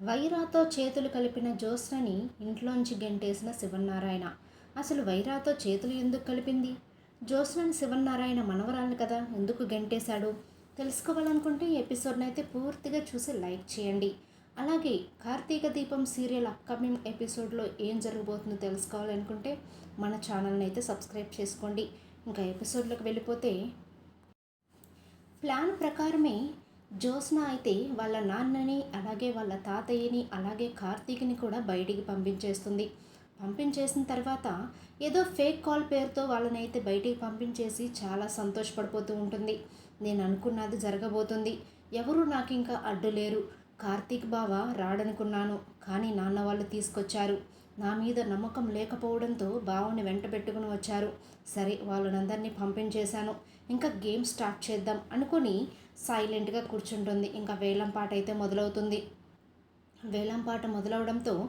వైరాతో చేతులు కలిపిన జ్యోత్స్నని ఇంట్లోంచి గెంటేసిన శివన్నారాయణ. అసలు వైరాతో చేతులు ఎందుకు కలిపింది? జ్యోత్స్నని శివన్నారాయణ మనవరాలు కదా ఎందుకు గెంటేశాడు? తెలుసుకోవాలనుకుంటే ఈ ఎపిసోడ్ని అయితే పూర్తిగా చూసి లైక్ చేయండి. అలాగే కార్తీక దీపం సీరియల్ అప్కమింగ్ ఎపిసోడ్లో ఏం జరగబోతుందో తెలుసుకోవాలనుకుంటే మన ఛానల్ని అయితే సబ్స్క్రైబ్ చేసుకోండి. ఇంకా ఎపిసోడ్లోకి వెళ్ళిపోతే ప్లాన్ ప్రకారమే జ్యోత్స్న అయితే వాళ్ళ నాన్నని అలాగే వాళ్ళ తాతయ్యని అలాగే కార్తీక్ని కూడా బయటికి పంపించేస్తుంది. పంపించేసిన తర్వాత ఏదో ఫేక్ కాల్ పేరుతో వాళ్ళని అయితే బయటికి పంపించేసి చాలా సంతోషపడిపోతూ ఉంటుంది. నేను అనుకున్నది జరగబోతుంది. ఎవరు నాకు ఇంకా అడ్డు లేరు. కార్తీక్ బావ రాడనుకున్నాను కానీ నాన్న వాళ్ళు తీసుకొచ్చారు. నా మీద నమ్మకం లేకపోవడంతో బావని వెంట పెట్టుకుని వచ్చారు. సరే వాళ్ళనందరినీ పంపించేశాను. ఇంకా గేమ్ స్టార్ట్ చేద్దాం అనుకుని సైలెంట్గా కూర్చుంటుంది. ఇంకా వేలం పాట అయితే మొదలవుతుంది. వేలం పాట మొదలవడంతో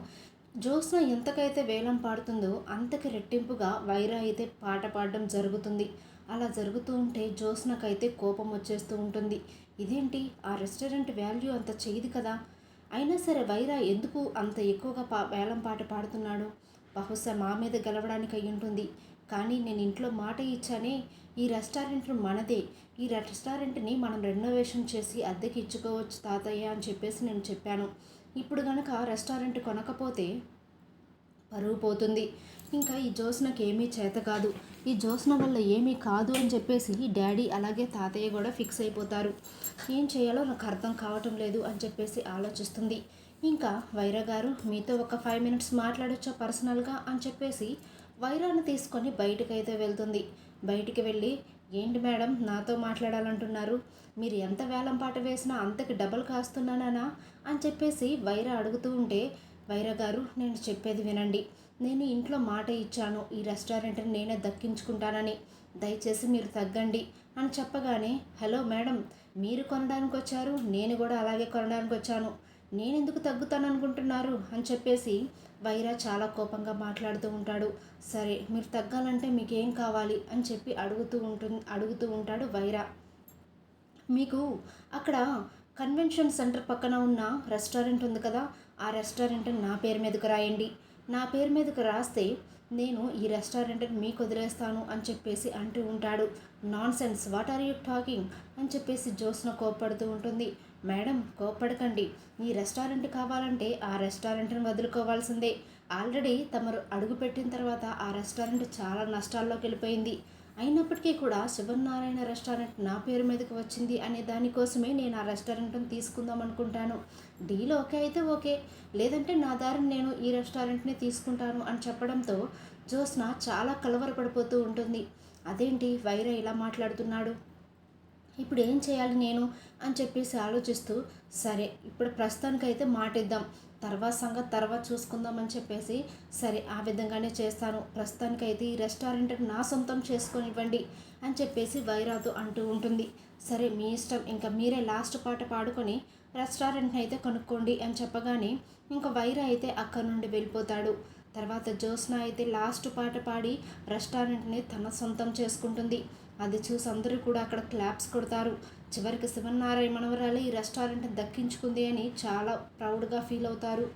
జ్యోత్స్న ఎంతకైతే వేలం పాడుతుందో అంతకి రెట్టింపుగా వైరా అయితే పాట పాడడం జరుగుతుంది. అలా జరుగుతూ ఉంటే జ్యోత్స్నకైతే కోపం వచ్చేస్తూ ఉంటుంది. ఇదేంటి? ఆ రెస్టారెంట్ వాల్యూ అంత చేయదు కదా? అయినా సరే వైరా ఎందుకు అంత ఎక్కువగా పా వేలం పాట పాడుతున్నాడు? బహుశా మా మీద గెలవడానికి అయి ఉంటుంది. కానీ నేను ఇంట్లో మాట ఇచ్చానే ఈ రెస్టారెంట్ మనదే. ఈ రెస్టారెంట్ని మనం రెనోవేషన్ చేసి అద్దెకి ఇచ్చుకోవచ్చు తాతయ్య అని చెప్పేసి నేను చెప్పాను. ఇప్పుడు కనుక రెస్టారెంట్ కొనకపోతే పరువు పోతుంది. ఇంకా ఈ జోస్నకి ఏమీ చేత కాదు. ఈ జోస్న వల్ల ఏమీ కాదు అని చెప్పేసి డాడీ అలాగే తాతయ్య కూడా ఫిక్స్ అయిపోతారు. ఏం చేయాలో నాకు అర్థం కావటం లేదు అని చెప్పేసి ఆలోచిస్తుంది. ఇంకా వైరా గారు మీతో ఒక ఫైవ్ మినిట్స్ మాట్లాడొచ్చా పర్సనల్గా అని చెప్పేసి వైరాను తీసుకొని బయటకైతే వెళ్తుంది. బయటికి వెళ్ళి ఏంటి మేడం నాతో మాట్లాడాలంటున్నారు. మీరు ఎంత వేలం పాట వేసినా అంతకి డబల్ కాస్తున్నానా అని చెప్పేసి వైరా అడుగుతూ ఉంటే వైరా గారు నేను చెప్పేది వినండి. నేను ఇంట్లో మాట ఇచ్చాను. ఈ రెస్టారెంట్ని నేనే దక్కించుకుంటానని. దయచేసి మీరు తగ్గండి అని చెప్పగానే హలో మేడం మీరు కొనడానికి వచ్చారు నేను కూడా అలాగే కొనడానికి వచ్చాను నేను ఎందుకు తగ్గుతాను అనుకుంటున్నారు అని చెప్పేసి వైరా చాలా కోపంగా మాట్లాడుతూ ఉంటాడు. సరే మీరు తగ్గాలంటే మీకేం కావాలి? అని చెప్పి అడుగుతూ ఉంటుంది అడుగుతూ ఉంటాడు వైరా. మీకు అక్కడ కన్వెన్షన్ సెంటర్ పక్కన ఉన్న రెస్టారెంట్ ఉంది కదా ఆ రెస్టారెంట్ నా పేరు మీదకు రాయండి. నా పేరు మీదకు రాస్తే నేను ఈ రెస్టారెంట్ని మీకు వదిలేస్తాను అని చెప్పేసి అంటూ ఉంటాడు. Nonsense what are you talking? అని చెప్పేసి జ్యోత్స్న కోప్పడుతూ ఉంటుంది. మేడం కోప్పడకండి. ఈ రెస్టారెంట్ కావాలంటే ఆ రెస్టారెంట్ని వదులుకోవాల్సిందే. ఆల్రెడీ తమరు అడుగుపెట్టిన తర్వాత ఆ రెస్టారెంట్ చాలా నష్టాల్లోకి వెళ్ళిపోయింది అయినప్పటికీ కూడా శివనారాయణ రెస్టారెంట్ నా పేరు మీదకి వచ్చింది అనే దానికోసమే నేను ఆ రెస్టారెంట్ని తీసుకుందాం అనుకుంటాను. డీల్ ఓకే అయితే ఓకే. లేదంటే నా దారిని నేను ఈ రెస్టారెంట్ని తీసుకుంటాను అని చెప్పడంతో జోస్న చాలా కలవరపడిపోతూ ఉంటుంది. అదేంటి వైర ఇలా మాట్లాడుతున్నాడు? ఇప్పుడు ఏం చేయాలి నేను అని చెప్పేసి ఆలోచిస్తూ సరే ఇప్పుడు ప్రస్తుతానికైతే మాట ఇద్దాం తర్వాత సంగతి తర్వాత చూసుకుందాం అని చెప్పేసి సరే ఆ విధంగానే చేస్తాను. ప్రస్తుతానికైతే ఈ రెస్టారెంట్ నా సొంతం చేసుకొనివ్వండి అని చెప్పేసి వైరాతో అంటూ ఉంటుంది. సరే మీ ఇష్టం. ఇంకా మీరే లాస్ట్ పాట పాడుకొని రెస్టారెంట్ని అయితే కొనుక్కోండి అని చెప్పగానే ఇంకా వైరా అయితే అక్కడి నుండి వెళ్ళిపోతాడు. తర్వాత జ్యోత్స్న అయితే లాస్ట్ పాట పాడి రెస్టారెంట్ని తన సొంతం చేసుకుంటుంది. అది చూసి అందరూ కూడా అక్కడ క్లాప్స్ కొడతారు. చివరికి శివనారాయణ మనవరాలే ఈ రెస్టారెంట్ దక్కించుకుంది అని చాలా ప్రౌడ్గా ఫీల్ అవుతారు.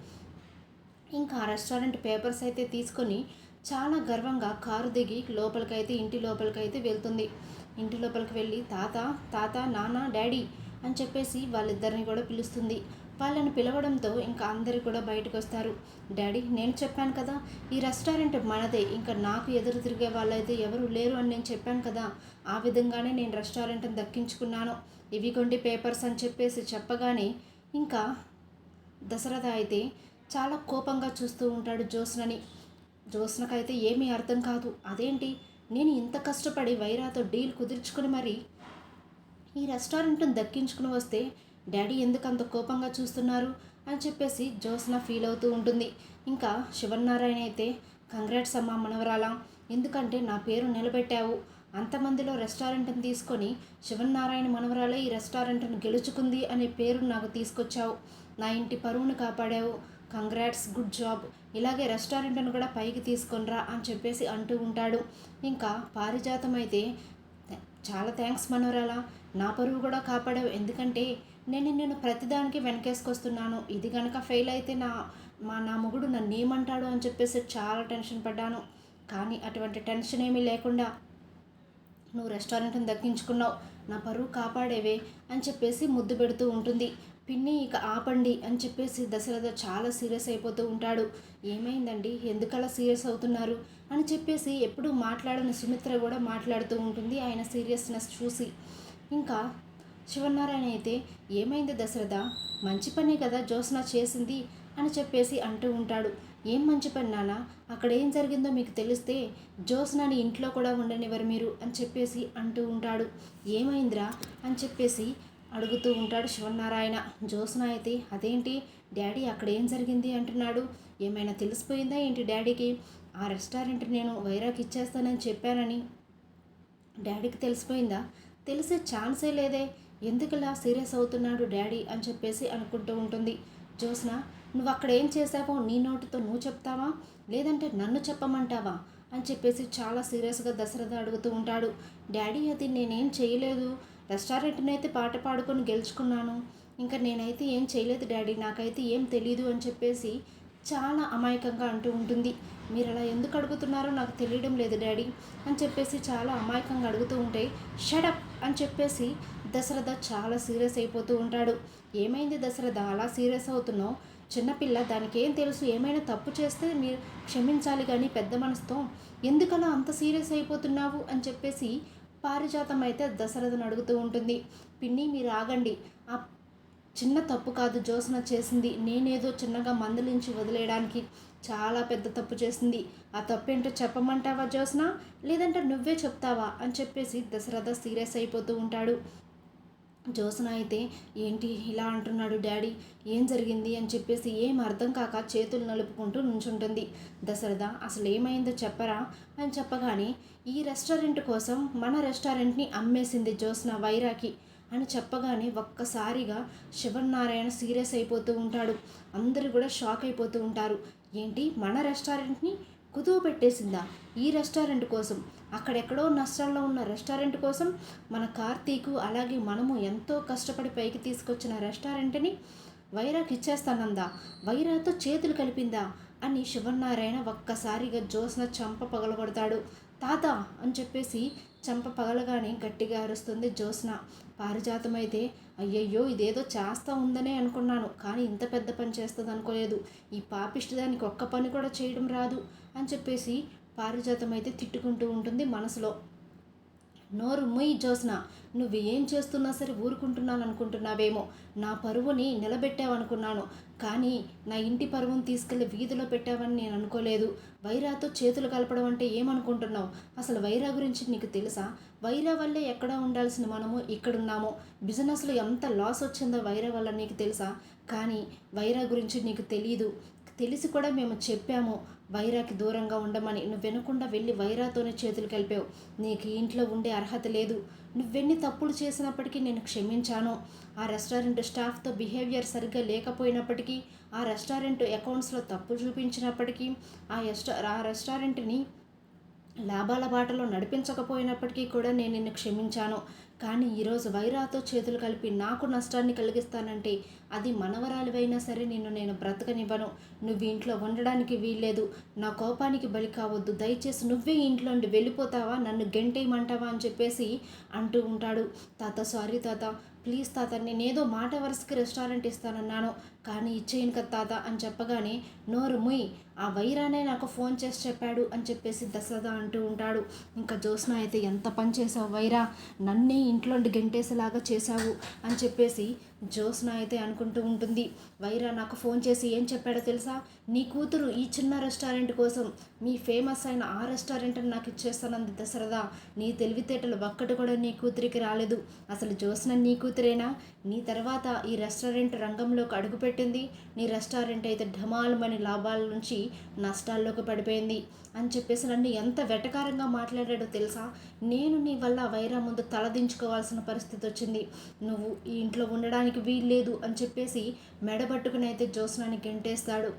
ఇంకా ఆ రెస్టారెంట్ పేపర్స్ అయితే తీసుకొని చాలా గర్వంగా కారు దిగి లోపలికైతే ఇంటి లోపలికైతే వెళ్తుంది. ఇంటి లోపలికి వెళ్ళి తాత తాత నాన్న డాడీ అని చెప్పేసి వాళ్ళిద్దరిని కూడా పిలుస్తుంది. వాళ్ళని పిలవడంతో ఇంకా అందరూ కూడా బయటకు వస్తారు డాడీ నేను చెప్పాను కదా ఈ రెస్టారెంట్ మనదే. ఇంకా నాకు ఎదురు తిరిగే వాళ్ళైతే ఎవరు లేరు అని నేను చెప్పాను కదా. ఆ విధంగానే నేను రెస్టారెంట్ని దక్కించుకున్నాను. ఇవి కొండి పేపర్స్ అని చెప్పేసి చెప్పగానే ఇంకా దశరథ అయితే చాలా కోపంగా చూస్తూ ఉంటాడు జ్యోత్స్నని. జ్యోత్స్నకైతే ఏమీ అర్థం కాదు. అదేంటి? నేను ఇంత కష్టపడి వైరాతో డీల్ కుదుర్చుకుని మరి ఈ రెస్టారెంట్ని దక్కించుకుని వస్తే డాడీ ఎందుకు అంత కోపంగా చూస్తున్నారు? అని చెప్పేసి జ్యోత్స్న ఫీల్ అవుతూ ఉంటుంది. ఇంకా శివన్నారాయణ అయితే కంగ్రాట్స్ అమ్మా మనవరాల ఎందుకంటే నా పేరు నిలబెట్టావు. అంతమందిలో రెస్టారెంట్ని తీసుకొని శివన్నారాయణ మనవరాలే ఈ రెస్టారెంట్ని గెలుచుకుంది అనే పేరు నాకు తీసుకొచ్చావు. నా ఇంటి పరువును కాపాడావు. Congrats good job. ఇలాగే రెస్టారెంట్ను కూడా పైకి తీసుకొనిరా అని చెప్పేసి అంటూ ఉంటాడు. ఇంకా పారిజాతం అయితే చాలా థ్యాంక్స్ మనోరాలా నా పరువు కూడా కాపాడావు. ఎందుకంటే నేను నేను ప్రతిదానికి వెనకేసుకొస్తున్నాను. ఇది కనుక ఫెయిల్ అయితే నా మా నా మొగుడు నన్ను ఏమంటాడు అని చెప్పేసి చాలా టెన్షన్ పడ్డాను. కానీ అటువంటి టెన్షన్ ఏమీ లేకుండా నువ్వు రెస్టారెంట్ని దక్కించుకున్నావు. నా పరువు కాపాడేవే అని చెప్పేసి ముద్దు పెడుతూ ఉంటుంది. పిన్ని ఇక ఆపండి అని చెప్పేసి దశరథ చాలా సీరియస్ అయిపోతూ ఉంటాడు. ఏమైందండి? ఎందుకలా సీరియస్ అవుతున్నారు? అని చెప్పేసి ఎప్పుడూ మాట్లాడని సుమిత్ర కూడా మాట్లాడుతూ ఉంటుంది. ఆయన సీరియస్నెస్ చూసి. ఇంకా శివనారాయణ అయితే ఏమైంది దశరథ? మంచి పనే కదా జ్యోత్స్న చేసింది అని చెప్పేసి అంటూ ఉంటాడు. ఏం మంచి పని నాన్న? అక్కడ ఏం జరిగిందో మీకు తెలిస్తే జ్యోత్స్నాని ఇంట్లో కూడా ఉండనివ్వరు మీరు అని చెప్పేసి అంటూ ఉంటాడు. ఏమైందిరా? అని చెప్పేసి అడుగుతూ ఉంటాడు శివనారాయణ. జ్యోత్స్న అయితే అదేంటి? డాడీ అక్కడ ఏం జరిగింది? అంటున్నాడు. ఏమైనా తెలిసిపోయిందా ఏంటి డాడీకి? ఆ రెస్టారెంట్ నేను వైరాకి ఇచ్చేస్తానని చెప్పానని. డాడీకి తెలిసిపోయిందా? తెలిసే ఛాన్సే లేదే. ఎందుకులా సీరియస్ అవుతున్నాడు డాడీ అని చెప్పేసి అనుకుంటూ ఉంటుంది. జ్యోత్స్న నువ్వు అక్కడ ఏం చేసావో నీ నోటితో నువ్వు చెప్తావా? లేదంటే నన్ను చెప్పమంటావా? అని చెప్పేసి చాలా సీరియస్గా దశరథ అడుగుతూ ఉంటాడు. డాడీ అది నేనేం చేయలేదు. రెస్టారెంట్ని అయితే పాట పాడుకొని గెలుచుకున్నాను. ఇంకా నేనైతే ఏం చేయలేదు డాడీ నాకైతే ఏం తెలీదు అని చెప్పేసి చాలా అమాయకంగా అంటూ ఉంటుంది. మీరు అలా ఎందుకు అడుగుతున్నారో నాకు తెలియడం లేదు డాడీ అని చెప్పేసి చాలా అమాయకంగా అడుగుతూ ఉంటే షడప్ అని చెప్పేసి దశరథ చాలా సీరియస్ అయిపోతూ ఉంటాడు. ఏమైంది దశరథ? అలా సీరియస్ అవుతున్నావు? చిన్నపిల్ల దానికి ఏం తెలుసు? ఏమైనా తప్పు చేస్తే మీరు క్షమించాలి కానీ పెద్ద మనసుతో ఎందుకలా అంత సీరియస్ అయిపోతున్నావు? అని చెప్పేసి పారిజాతం అయితే దశరథను అడుగుతూ ఉంటుంది. పిన్ని మీరు ఆగండి. ఆ చిన్న తప్పు కాదు జ్యోత్స్న చేసింది. నేనేదో చిన్నగా మందలించి వదిలేయడానికి చాలా పెద్ద తప్పు చేసింది. ఆ తప్పు ఏంటో చెప్పమంటావా జ్యోత్స్న లేదంటే నువ్వే చెప్తావా? అని చెప్పేసి దశరథ సీరియస్ అయిపోతూ ఉంటాడు. జోసన అయితే ఏంటి ఇలా అంటున్నాడు డాడీ? ఏం జరిగింది? అని చెప్పేసి ఏం అర్థం కాక చేతులు నలుపుకుంటూ నుంచుంటుంది. దశరథ అసలు ఏమైందో చెప్పరా? అని చెప్పగానే ఈ రెస్టారెంట్ కోసం మన రెస్టారెంట్ని అమ్మేసింది జ్యోత్స్న వైరాకి. అని చెప్పగానే ఒక్కసారిగా శివనారాయణ సీరియస్ అయిపోతూ ఉంటాడు. అందరూ కూడా షాక్ అయిపోతూ ఉంటారు. ఏంటి? మన రెస్టారెంట్ని కుదువ పెట్టేసిందా? ఈ రెస్టారెంట్ కోసం. అక్కడెక్కడో నష్టాల్లో ఉన్న రెస్టారెంట్ కోసం మన కార్తీకు అలాగే మనము ఎంతో కష్టపడి పైకి తీసుకొచ్చిన రెస్టారెంట్ని వైరాకి ఇచ్చేస్తానందా? వైరాతో చేతులు కలిపిందా? అని శివనారాయణ ఒక్కసారిగా జ్యోత్స్న చంప పగలగొడతాడు. తాత అని చెప్పేసి చంప పగలగానే గట్టిగా అరుస్తుంది జ్యోత్స్న పారిజాతం అయితే అయ్యయ్యో ఇదేదో చేస్తా ఉందనే అనుకున్నాను. కానీ ఇంత పెద్ద పని చేస్తుంది అనుకోలేదు. ఈ పాపిష్టి దానికి ఒక్క పని కూడా చేయడం రాదు అని చెప్పేసి పారిజాతం అయితే తిట్టుకుంటూ ఉంటుంది మనసులో. నోరు ముయ్ జోస్న నువ్వు ఏం చేస్తున్నా సరే ఊరుకుంటున్నాను అనుకుంటున్నావేమో నా పరువుని నిలబెట్టావనుకున్నాను కానీ నా ఇంటి పరువుని తీసుకెళ్ళి వీధిలో పెట్టావని నేను అనుకోలేదు. వైరాతో చేతులు కలపడం అంటే ఏమనుకుంటున్నావు? అసలు వైరా గురించి నీకు తెలుసా? వైరా వల్లే ఎక్కడ ఉండాల్సిన మనము ఇక్కడున్నాము. బిజినెస్లో ఎంత లాస్ వచ్చిందో వైరా వల్ల నీకు తెలుసా? కానీ వైరా గురించి నీకు తెలియదు తెలిసి కూడా మేము చెప్పాము వైరాకి దూరంగా ఉండమని. నువ్వు వినకుండా వెళ్ళి వైరాతోనే చేతులు కలిపావు. నీకు ఈ ఇంట్లో ఉండే అర్హత లేదు. నువ్వెన్ని తప్పులు చేసినప్పటికీ నేను క్షమించాను. ఆ రెస్టారెంట్ స్టాఫ్తో బిహేవియర్ సరిగ్గా లేకపోయినప్పటికీ ఆ రెస్టారెంట్ అకౌంట్స్లో తప్పు చూపించినప్పటికీ ఆ ఎస్టా ఆ రెస్టారెంట్ని లాభాల బాటలో నడిపించకపోయినప్పటికీ కూడా నేను నిన్ను క్షమించాను. కానీ ఈరోజు వైరాతో చేతులు కలిపి నాకు నష్టాన్ని కలిగిస్తానంటే అది మనవరాలివైనా సరే నిన్ను నేను బ్రతకనివ్వను. నువ్వు ఇంట్లో ఉండడానికి వీల్లేదు. నా కోపానికి బలి కావద్దు. దయచేసి నువ్వే ఇంట్లో నుండి వెళ్ళిపోతావా? నన్ను గెంటేయమంటావా? అని చెప్పేసి అంటూ ఉంటాడు. తాత సారీ తాత. ప్లీజ్ తాత నేనేదో మాట వరుసకి రెస్టారెంట్ ఇస్తానన్నాను. కానీ ఇచ్చేయను కదా తాత అని చెప్పగానే నోరు ముయ్. ఆ వైరానే నాకు ఫోన్ చేసి చెప్పాడు అని చెప్పేసి దశరథ అంటూ ఉంటాడు. ఇంకా జ్యోత్స్న అయితే ఎంత పని చేసావు వైరా? నన్నే ఇంట్లో గెంటేసేలాగా చేశావు అని చెప్పేసి జ్యోత్స్న అయితే అనుకుంటూ ఉంటుంది. వైరా నాకు ఫోన్ చేసి ఏం చెప్పాడో తెలుసా? నీ కూతురు ఈ చిన్న రెస్టారెంట్ కోసం మీ ఫేమస్ అయిన ఆ రెస్టారెంట్ని నాకు ఇచ్చేస్తానంది దసరదా నీ తెలివితేటలు ఒక్కటి కూడా నీ కూతురికి రాలేదు. అసలు జోసిన నీ కూతురేనా? నీ తర్వాత ఈ రెస్టారెంట్ రంగంలోకి అడుగుపెట్టింది నీ రెస్టారెంట్ అయితే ఢమాలమని లాభాల నుంచి నష్టాల్లోకి పడిపోయింది. అని చెప్పేసి నన్ను ఎంత వెటకారంగా మాట్లాడాడో తెలుసా? నేను నీ వల్ల వైరా ముందు తలదించుకోవాల్సిన పరిస్థితి వచ్చింది. నువ్వు ఈ ఇంట్లో ఉండడానికి వీల్లేదు అని చెప్పి చెప్పేసి మెడబట్టుకుని అయితే జ్యోత్స్నాన్ని గెంటేస్తాడు.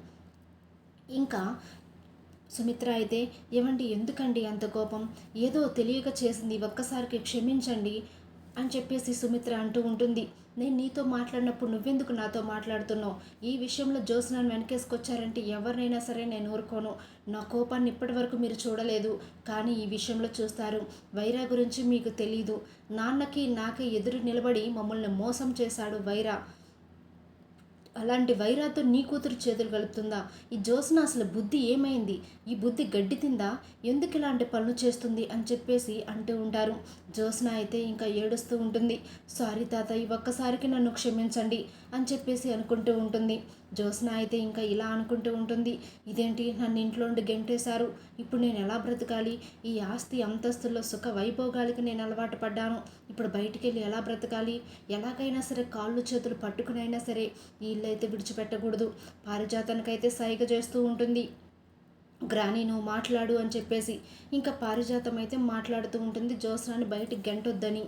ఇంకా సుమిత్ర అయితే ఏమండి ఎందుకండి అంత కోపం? ఏదో తెలియక చేసింది ఒక్కసారికి క్షమించండి అని చెప్పేసి సుమిత్ర అంటూ ఉంటుంది. నేను నీతో మాట్లాడినప్పుడు నువ్వెందుకు నాతో మాట్లాడుతున్నావు? ఈ విషయంలో జ్యోత్స్నాన్ని వెనకేసుకొచ్చారంటే ఎవరినైనా సరే నేను ఊరుకోను. నా కోపాన్ని ఇప్పటి వరకు మీరు చూడలేదు కానీ ఈ విషయంలో చూస్తారు. వైరా గురించి మీకు తెలీదు. నాన్నకి నాకే ఎదురు నిలబడి మమ్మల్ని మోసం చేశాడు వైరా. అలాంటి వైరాతో నీ కూతురు చేతులు కలుపుతుందా? ఈ జ్యోత్స్న అసలు బుద్ధి ఏమైంది? ఈ బుద్ధి గడ్డి తిందా ఎందుకు ఇలాంటి పనులు చేస్తుంది? అని చెప్పేసి అంటూ ఉంటారు. జ్యోత్స్న అయితే ఇంకా ఏడుస్తూ ఉంటుంది. సారీ తాత ఈ ఒక్కసారికి నన్ను క్షమించండి. అని చెప్పేసి అనుకుంటూ ఉంటుంది. జ్యోత్స్న అయితే ఇంకా ఇలా అనుకుంటూ ఉంటుంది. ఇదేంటి? నన్ను ఇంట్లో ఉండి గెంటేశారు. ఇప్పుడు నేను ఎలా బ్రతకాలి? ఈ ఆస్తి అంతస్తుల్లో సుఖ వైభోగాలకి నేను అలవాటు పడ్డాను. ఇప్పుడు బయటికి వెళ్ళి ఎలా బ్రతకాలి? ఎలాగైనా సరే కాళ్ళు చేతులు పట్టుకునైనా సరే ఈ ఇల్లు అయితే విడిచిపెట్టకూడదు. పారిజాతానికైతే సైగ చేస్తూ ఉంటుంది. గ్రాని నువ్వు మాట్లాడు అని చెప్పేసి ఇంకా పారిజాతం అయితే మాట్లాడుతూ ఉంటుంది. జ్యోత్స్నాన్ని బయటికి గెంటొద్దని.